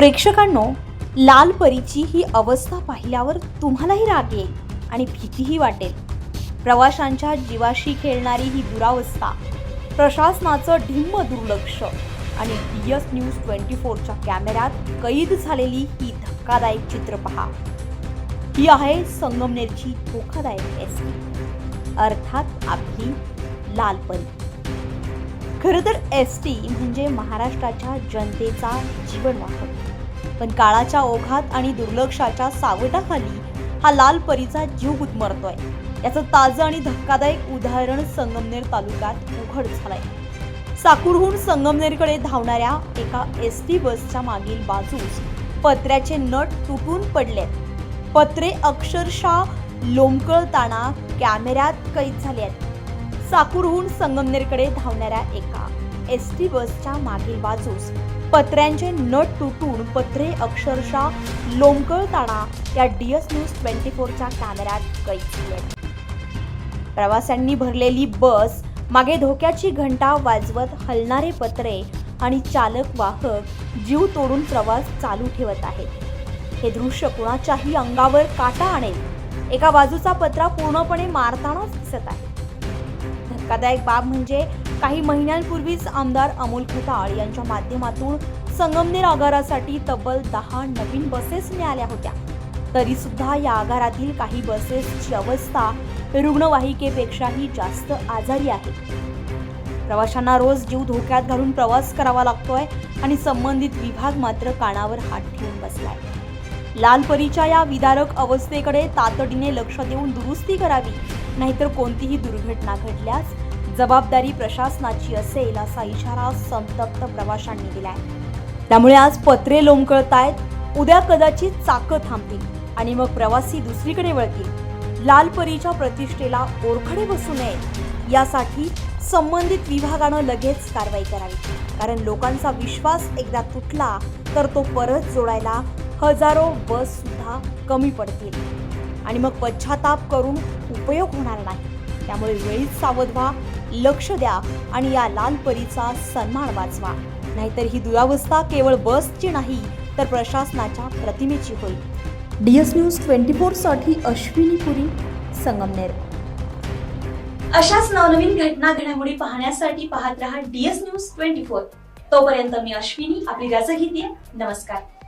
प्रेक्षकांनो लाल परीची ही अवस्था पाहिल्यावर तुम्हालाही राग येईल आणि भीतीही वाटेल. प्रवाशांच्या जीवाशी खेळणारी ही दुरावस्था प्रशासनाचं ढिम्म दुर्लक्ष आणि डी एस न्यूज ट्वेंटी फोरच्या कॅमेऱ्यात कैद झालेली ही धक्कादायक चित्र पहा. ही आहे संगमनेरची धोकादायक एस अर्थात आपली लाल परी खरं तर एस टी म्हणजे महाराष्ट्राच्या जनतेचा जीवनवाहक. पण काळाच्या ओघात आणि दुर्लक्षाच्या सावटाखाली हा लाल परीचा जीव गुदमरतोय. याचं ताजं आणि धक्कादायक उदाहरण संगमनेर तालुक्यात उघड झालंय. साकूरहून संगमनेरकडे धावणाऱ्या एका एस टी बसच्या मागील बाजूस पत्र्याचे नट तुटून पडले पत्रे अक्षरशः लोंबकळताना कॅमेऱ्यात कैद झाले आहेत साकूरहून संगमनेरकडे धावणाऱ्या एका एस टी बसच्या मागील बाजूस पत्र्यांचे नट तुटून पत्रे अक्षरशः लोंबकळताना या डी एस न्यूज ट्वेंटी फोरच्या कॅमेऱ्यात कैद आहेत. प्रवाशांनी भरलेली बस मागे धोक्याची घंटा वाजवत हलणारे पत्रे आणि चालक वाहक जीव तोडून प्रवास चालू ठेवत आहेत. हे दृश्य कुणाच्याही अंगावर काटा आणेल. एका बाजूचा पत्रा पूर्णपणे मारतानाच दिसत आहे. धक्कादायक बाब म्हणजे काही महिन्यांपूर्वीच आमदार अमोल खताळ यांच्या माध्यमातून संगमनेर आगारासाठी तब्बल दहा नवीन बसेस मिळाल्या होत्या. तरी सुद्धा या आगारातील काही बसेसची अवस्था रुग्णवाहिकेपेक्षाही जास्त आजारी आहे. प्रवाशांना रोज जीव धोक्यात घालून प्रवास करावा लागतोय आणि संबंधित विभाग मात्र कानावर हात ठेवून बसलाय. लालपरीच्या या विदारक अवस्थेकडे तातडीने लक्ष देऊन दुरुस्ती करावी नाहीतर कोणतीही दुर्घटना घडल्यास जबाबदारी प्रशासनाची असेल असा इशारा संतप्त प्रवाशांनी दिलाय. त्यामुळे आज पत्रे लोंबकळत आहेत उद्या कदाचित चाकं थांबतील आणि मग प्रवासी दुसरीकडे वळतील. लालपरीच्या प्रतिष्ठेला ओरखडे बसू नये यासाठी संबंधित विभागानं लगेच कारवाई करावी. कारण लोकांचा विश्वास एकदा तुटला तर तो परत जोडायला हजारो बस सुद्धा कमी पडतील. आणि मग पश्चाताप करून उपयोग होणार नाही. त्यामुळे वेळीच सावध व्हा लक्ष द्या आणि या लाल परीचा सन्मान वाचवा. नाहीतर ही दुरावस्था केवळ बसची नाही तर प्रशासनाच्या प्रतिमेची होईल. डी एस न्यूज ट्वेंटी फोरसाठी अश्विनी पुरी संगमनेर. अशाच नवनवीन घटना घडामोडी पाहण्यासाठी पाहत रहा डीएस न्यूज ट्वेंटी फोर. तोपर्यंत मी अश्विनी आपली रजा घेते नमस्कार.